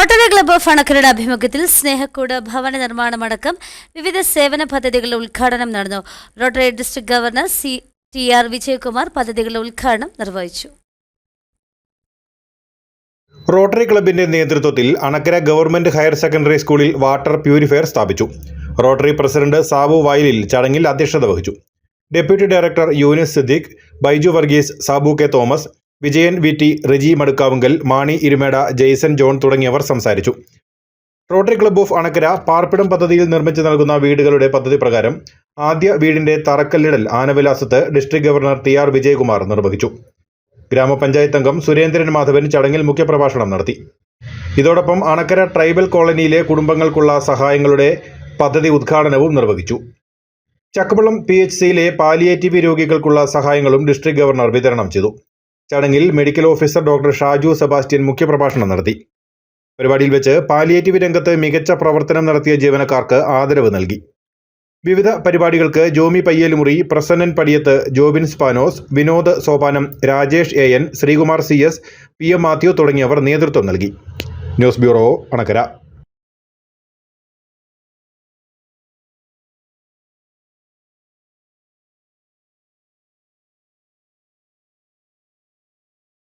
Rotary club of അണക്കരയുടെ ആഭിമുഖ്യത്തിൽ സ്നേഹക്കൂട് ഭവന നിർമ്മാണമടക്കം വിവിധ സേവന പദ്ധതികളുടെ ഉദ്ഘാടനം നടന്നു. Rotary district governor C T R Vijayakumar പദ്ധതികളുടെ ഉദ്ഘാടനം നിർവഹിച്ചു. റോട്ടറി ക്ലബിന്റെ നേതൃത്വത്തിൽ അണക്കര ഗവൺമെന്റ് ഹയർ സെക്കൻഡറി സ്കൂളിൽ വാട്ടർ പ്യൂരിഫയർ സ്ഥാപിച്ചു. റോട്ടറി പ്രസിഡന്റ് സാബു വയലിൽ ചടങ്ങിൽ അധ്യക്ഷത വഹിച്ചു. Deputy director Younis Siddique Baiju Varghese Sabu K Thomas Vijayan V. T. Riji Madukkavunkal Mani Irumeda Jaison John തുടങ്ങിയവർ സംസാരിച്ചു. റോട്ടറി ക്ലബ്ബ് ഓഫ് അണക്കര പാർപ്പിടം പദ്ധതിയിൽ നിർമ്മിച്ചു നൽകുന്ന വീടുകളുടെ പദ്ധതി പ്രകാരം ആദ്യ വീടിന്റെ തറക്കല്ലിടൽ ആനവിലാസത്ത് district governor T. R. Vijayakumar നിർവഹിച്ചു. ഗ്രാമപഞ്ചായത്ത് അംഗം സുരേന്ദ്രൻ മാധവൻ ചടങ്ങിൽ മുഖ്യപ്രഭാഷണം നടത്തി. ഇതോടൊപ്പം അണക്കര ട്രൈബൽ കോളനിയിലെ കുടുംബങ്ങൾക്കുള്ള സഹായങ്ങളുടെ പദ്ധതി ഉദ്ഘാടനവും നിർവഹിച്ചു. ചക്കവള്ളം പി. എച്ച്. സിയിലെ പാലിയേറ്റീവ് രോഗികൾക്കുള്ള സഹായങ്ങളും ഡിസ്ട്രിക്ട് ഗവർണർ വിതരണം ചെയ്തു. ചടങ്ങിൽ medical officer doctor Shaju Sebastian മുഖ്യപ്രഭാഷണം നടത്തി. പരിപാടിയിൽ വെച്ച് പാലിയേറ്റീവ് രംഗത്ത് മികച്ച പ്രവർത്തനം നടത്തിയ ജീവനക്കാർക്ക് ആദരവ് നൽകി. വിവിധ പരിപാടികൾക്ക് Jomy Payyalumuri Prasannan Padiyath Jobin Spanos Vinod Sopanam Rajesh A N Sreekumar C S P M Mathew തുടങ്ങിയവർ നേതൃത്വം നൽകി. News bureau Anakkara.